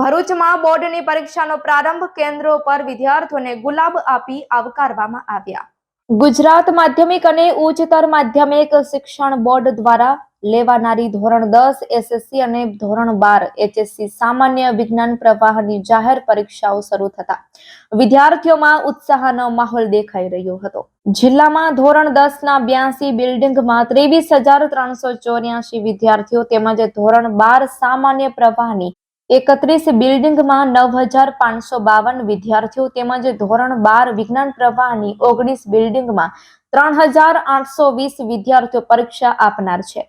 ભરૂચમાં બોર્ડની પરીક્ષાનો પ્રારંભ કેન્દ્રો પર વિદ્યાર્થીઓને ગુલાબ આપી આવકારવામાં આવ્યા. ગુજરાત માધ્યમિક અને ઉચ્ચતર માધ્યમિક શિક્ષણ બોર્ડ દ્વારા લેવાનારી ધોરણ દસ, એસએસસી અને ધોરણ બાર, એચએસસી સામાન્ય વિજ્ઞાન પ્રવાહની જાહેર પરીક્ષાઓ શરૂ થતા. વિદ્યાર્થીઓમાં ઉત્સાહનો માહોલ દેખાઈ રહ્યો હતો. જિલ્લામાં ધોરણ દસ ના બ્યાસી બિલ્ડિંગમાં ત્રેવીસ હજાર ત્રણસો ચોર્યાસી વિદ્યાર્થીઓ તેમજ ધોરણ બાર સામાન્ય પ્રવાહની એકત્રીસ બિલ્ડિંગમાં નવ હજાર પાંચસો બાવન વિદ્યાર્થીઓ તેમજ ધોરણ બાર વિજ્ઞાન પ્રવાહની ઓગણીસ બિલ્ડિંગમાં ત્રણ હજાર આઠસો વીસ વિદ્યાર્થીઓ પરીક્ષા આપનાર છે.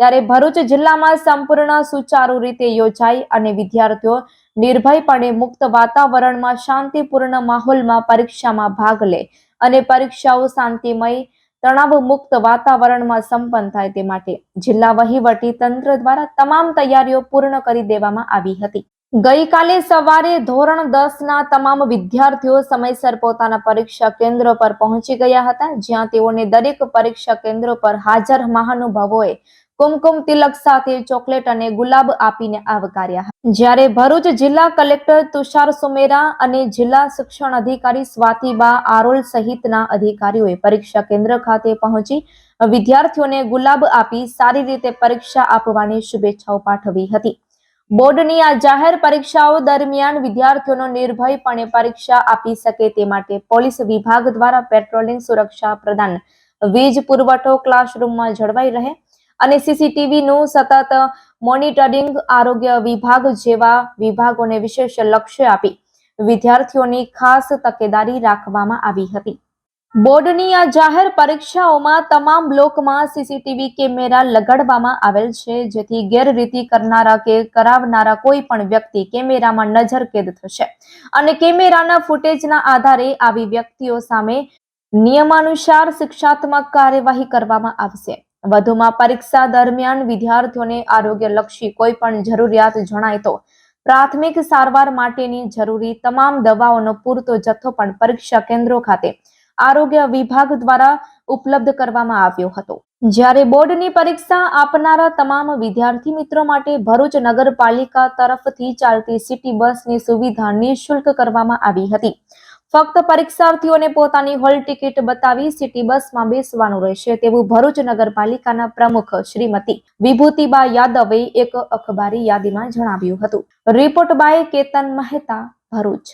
ત્યારે ભરૂચ જિલ્લામાં સંપૂર્ણ સુચારુ રીતે યોજાઈ અને વિદ્યાર્થીઓ નિર્ભયપણે મુક્ત વાતાવરણમાં શાંતિપૂર્ણ માહોલમાં પરીક્ષામાં ભાગ લે અને પરીક્ષાઓ શાંતિમય તણાવ મુક્ત વાતાવરણમાં સંપન્ન થાય તે માટે જિલ્લા વહીવટી તંત્ર દ્વારા તમામ તૈયારીઓ પૂર્ણ કરી દેવામાં આવી હતી. ગઈકાલે સવારે ધોરણ દસ ના તમામ વિદ્યાર્થીઓ સમયસર પોતાના પરીક્ષા કેન્દ્ર પર પહોંચી ગયા હતા, જ્યાં તેઓને દરેક પરીક્ષા કેન્દ્રો પર હાજર મહાનુભાવોએ કુમકુમ તિલક સાથે ચોકલેટ અને ગુલાબ આપીને આવકાર્યા જ્યારે ભરૂચ જિલ્લા કલેક્ટર તુષાર સુમેરા અને જિલ્લા શિક્ષણ અધિકારી સ્વાતિબા આરોલ સહિતના અધિકારીઓએ પરીક્ષા કેન્દ્ર ખાતે પહોંચી વિદ્યાર્થીઓને ગુલાબ આપી સારી રીતે પરીક્ષા આપવાની શુભેચ્છાઓ પાઠવી હતી. બોર્ડની આ જાહેર પરીક્ષાઓ દરમિયાન વિદ્યાર્થીઓનો નિર્ભયપણે પરીક્ષા આપી શકે તે માટે પોલીસ વિભાગ દ્વારા પેટ્રોલિંગ સુરક્ષા પ્રદાન, વીજ પુરવઠો ક્લાસરૂમમાં જળવાઈ રહે અને સીસીટીવી નું સતત મોનિટરિંગ આરોગ્ય વિભાગ જેવા વિભાગોને વિશેષ લક્ષ્ય આપી વિદ્યાર્થીઓની ખાસ તકેદારી રાખવામાં આવી હતી. બોર્ડની આ જાહેર પરીક્ષાઓમાં તમામ બ્લોકમાં સીસીટીવી કેમેરા લગાડવામાં આવેલ છે, જેથી ગેરરીતિ કરનારા કે કરાવનારા કોઈ પણ વ્યક્તિ કેમેરામાં નજરકેદ થશે. અને કેમેરાના ફૂટેજના આધારે આવી વ્યક્તિઓ સામે નિયમાનુસાર શિક્ષાત્મક કાર્યવાહી કરવામાં આવશે. વધુમાં પરીક્ષા દરમિયાન વિદ્યાર્થીઓને આરોગ્યલક્ષી કોઈ પણ જરૂરિયાત જણાય તો પ્રાથમિક સારવાર માટેની જરૂરી તમામ દવાઓનો પૂરતો જથ્થો પણ પરીક્ષા કેન્દ્રો ખાતે આરોગ્ય વિભાગ દ્વારા ઉપલબ્ધ કરવામાં આવ્યો હતો. જ્યારે બોર્ડની પરીક્ષા આપનારા તમામ વિદ્યાર્થી મિત્રો માટે ભરૂચ નગરપાલિકા તરફથી ચાલતી સિટી બસની સુવિધા નિઃશુલ્ક કરવામાં આવી હતી. ફક્ત પરીક્ષાર્થીઓને પોતાની હોલ ટિકિટ બતાવી સિટી બસમાં બેસવાનું રહેશે તેવું ભરૂચ નગરપાલિકાના પ્રમુખ શ્રીમતી વિભૂતિબા યાદવે એક અખબારી યાદીમાં જણાવ્યું હતું. Report by Ketan Mehta, Bharuch.